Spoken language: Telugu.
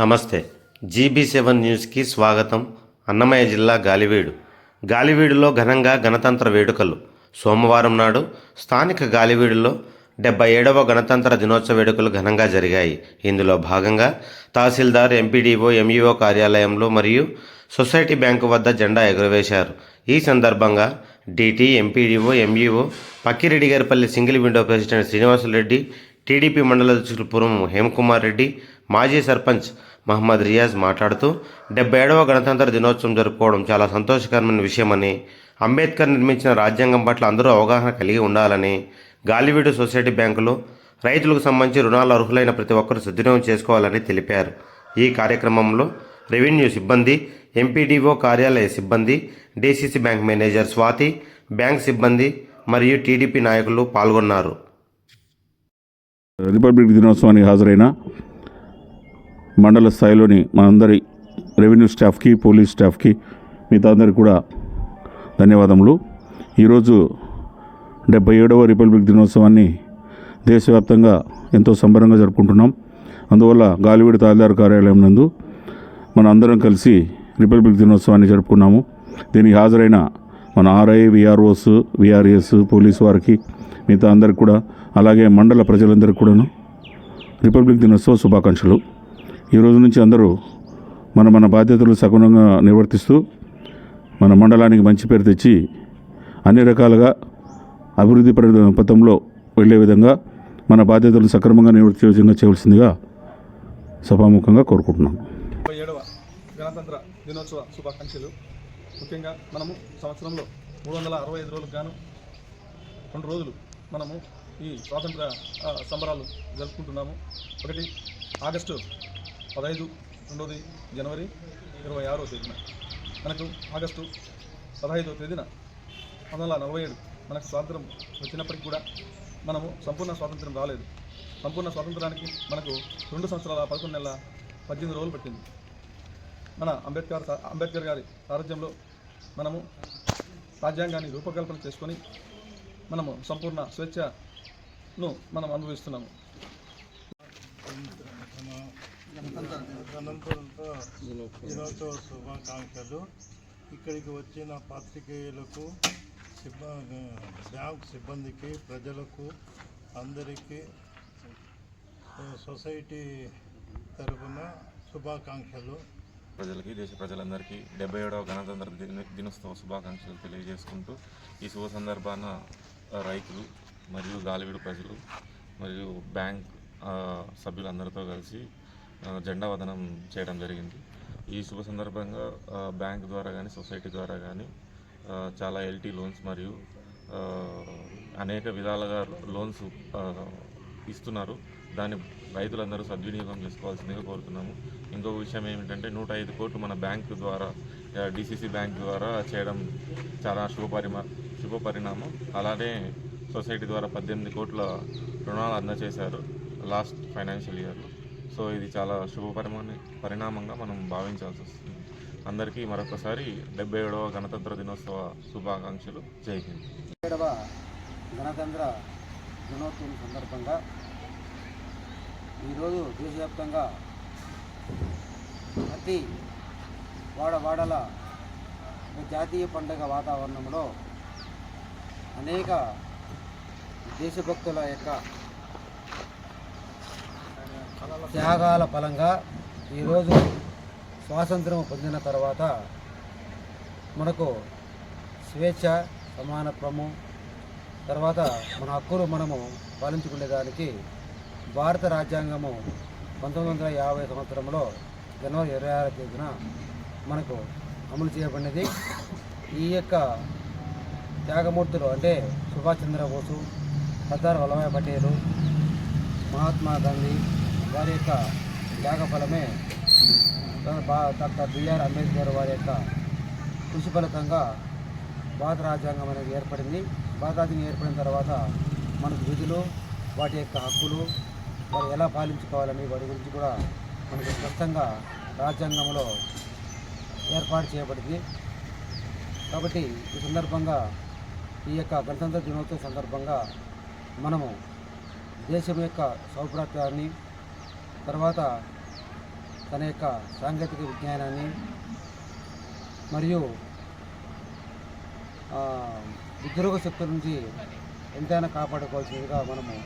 నమస్తే. జీబీ సెవెన్ న్యూస్కి స్వాగతం. అన్నమయ్య జిల్లా గాలివీడు. గాలివీడులో ఘనంగా గణతంత్ర వేడుకలు. సోమవారం నాడు స్థానిక గాలివీడులో డెబ్బై ఏడవ గణతంత్ర దినోత్సవ వేడుకలు ఘనంగా జరిగాయి. ఇందులో భాగంగా తహసీల్దార్ ఎంపీడీఓ ఎంఈఓ కార్యాలయంలో మరియు సొసైటీ బ్యాంకు వద్ద జెండా ఎగురవేశారు. ఈ సందర్భంగా DT MPDO MEO Pakkireddigaripalli single window president Srinivasula Reddy TDP మండల అధ్యక్షులు హేమకుమార్ రెడ్డి మాజీ సర్పంచ్ మహమ్మద్ రియాజ్ మాట్లాడుతూ డెబ్బై ఏడవ గణతంత్ర దినోత్సవం జరుపుకోవడం చాలా సంతోషకరమైన విషయమని అంబేద్కర్ నిర్మించిన రాజ్యాంగం పట్ల అందరూ అవగాహన కలిగి ఉండాలని గాలివీడు సొసైటీ బ్యాంకులో రైతులకు సంబంధించి రుణాలు అర్హులైన ప్రతి ఒక్కరూ సద్వినియోగం చేసుకోవాలని తెలిపారు. ఈ కార్యక్రమంలో రెవెన్యూ సిబ్బంది ఎంపీడీఓ కార్యాలయ సిబ్బంది DCC bank manager Swathi bank సిబ్బంది మరియు టీడీపీ నాయకులు పాల్గొన్నారు. రిపబ్లిక్ దినోత్సవానికి హాజరైన మండల స్థాయిలోని మనందరి రెవెన్యూ స్టాఫ్కి పోలీస్ స్టాఫ్కి మిగతా అందరికి కూడా ధన్యవాదములు. ఈరోజు డెబ్బై ఏడవ రిపబ్లిక్ దినోత్సవాన్ని దేశవ్యాప్తంగా ఎంతో సంబరంగా జరుపుకుంటున్నాం. అందువల్ల గాలివీడి తహసీల్దార్ కార్యాలయం నందు మన అందరం కలిసి రిపబ్లిక్ దినోత్సవాన్ని జరుపుకున్నాము. దీనికి హాజరైన మన ఆర్ఐ విఆర్ఓస్ విఆర్ఎస్ పోలీసు వారికి మిగతా అందరికి కూడా అలాగే మండల ప్రజలందరికీ కూడాను రిపబ్లిక్ దినోత్సవ శుభాకాంక్షలు. ఈ రోజు నుంచి అందరూ మన మన బాధ్యతలు సగుణంగా నిర్వర్తిస్తూ మన మండలానికి మంచి పేరు తెచ్చి అన్ని రకాలుగా అభివృద్ధి పరి- పథంలో వెళ్ళే విధంగా మన బాధ్యతలు సక్రమంగా నివృత్తి విధంగా చేయవలసిందిగా సభాముఖంగా కోరుకుంటున్నాం. ఏడవ గణతంత్ర దినోత్సవ శుభాకాంక్షలు. ముఖ్యంగా మనము సంవత్సరంలో మూడు వందల అరవై ఐదు రోజులకు గాను రెండు రోజులు మనము ఈ స్వాతంత్ర సంబరాలు జరుపుకుంటున్నాము. ఒకటి ఆగస్టు పదహైదు రెండవది జనవరి ఇరవై ఆరో తేదీన. మనకు ఆగస్టు పదహైదో తేదీన పంతొమ్మిది వందల నలభై ఏడు మనకు స్వాతంత్రం వచ్చినప్పటికి కూడా మనము సంపూర్ణ స్వాతంత్రం రాలేదు. సంపూర్ణ స్వాతంత్రానికి మనకు రెండు సంవత్సరాల పదకొండు నెలల పద్దెనిమిది రోజులు పట్టింది. మన అంబేద్కర్ అంబేద్కర్ గారి సారథ్యంలో మనము రాజ్యాంగాన్ని రూపకల్పన చేసుకొని మనము సంపూర్ణ స్వేచ్ఛను మనం అనుభవిస్తున్నాము. గణతంత్ర దినోత్సవ శుభాకాంక్షలు. ఇక్కడికి వచ్చిన పాత్రికేయులకు సిబ్బ బ్యాంక్ సిబ్బందికి ప్రజలకు అందరికీ సొసైటీ తరఫున శుభాకాంక్షలు. ప్రజలకి దేశ ప్రజలందరికీ డెబ్బై ఏడవ గణతంత్ర దిన దినోత్సవ శుభాకాంక్షలు తెలియజేసుకుంటూ ఈ శుభ సందర్భాన రైతులు మరియు గాలివీడు ప్రజలు మరియు బ్యాంక్ సభ్యులందరితో కలిసి జెండా వదనం చేయడం జరిగింది. ఈ శుభ సందర్భంగా బ్యాంక్ ద్వారా కానీ సొసైటీ ద్వారా కానీ చాలా ఎల్టీ లోన్స్ మరియు అనేక విధాలుగా లోన్స్ ఇస్తున్నారు. దాన్ని రైతులందరూ సద్వినియోగం చేసుకోవాల్సిందిగా కోరుతున్నాము. ఇంకొక విషయం ఏమిటంటే నూట ఐదు కోట్లు మన బ్యాంకు ద్వారా డిసిసి బ్యాంక్ ద్వారా చేయడం చాలా శుభపరిమ శుభ పరిణామం. అలానే సొసైటీ ద్వారా పద్దెనిమిది కోట్ల రుణాలు అందజేశారు లాస్ట్ ఫైనాన్షియల్ ఇయర్లో. సో ఇది చాలా శుభపరిమాణ పరిణామంగా మనం భావించాల్సి వస్తుంది. అందరికీ మరొకసారి డెబ్బై ఏడవ గణతంత్ర దినోత్సవ శుభాకాంక్షలు. జై హింద్. ఏడవ గణతంత్ర దినోత్సవం సందర్భంగా ఈరోజు దేశవ్యాప్తంగా ప్రతి వాడవాడల జాతీయ పండుగ వాతావరణంలో అనేక దేశభక్తుల యొక్క త్యాగాల ఫలంగా ఈరోజు స్వాతంత్రం పొందిన తర్వాత మనకు స్వేచ్ఛ సమానత్వము తర్వాత మన హక్కులు మనము పాలించుకునేదానికి భారత రాజ్యాంగము పంతొమ్మిది వందల యాభై సంవత్సరంలో జనవరి ఇరవై ఆరో తేదీన మనకు అమలు చేయబడినది. ఈ యొక్క త్యాగమూర్తులు అంటే సుభాష్ చంద్రబోసు సర్దార్ వల్లభాయ్ పటేలు మహాత్మా గాంధీ వారి యొక్క త్యాగ ఫలమే బా- డాక్టర్ బిఆర్ అంబేద్కర్ వారి యొక్క కృషి ఫలితంగా భారత రాజ్యాంగం అనేది ఏర్పడింది. భారత రాజ్యాంగం ఏర్పడిన తర్వాత మనకు విధులు వాటి యొక్క హక్కులు వారు ఎలా పాలించుకోవాలని వాటి గురించి కూడా మనకు స్పష్టంగా రాజ్యాంగంలో ఏర్పాటు చేయబడింది. కాబట్టి ఈ సందర్భంగా ఈ యొక్క గణతంత్ర దినోత్సవం సందర్భంగా మనము దేశం యొక్క సౌభ్రాత్యాన్ని తర్వాత తన యొక్క సాంకేతిక విజ్ఞానాన్ని మరియు ఉద్యోగ శక్తుల నుంచి ఎంతైనా కాపాడుకోవాల్సిందిగా మనము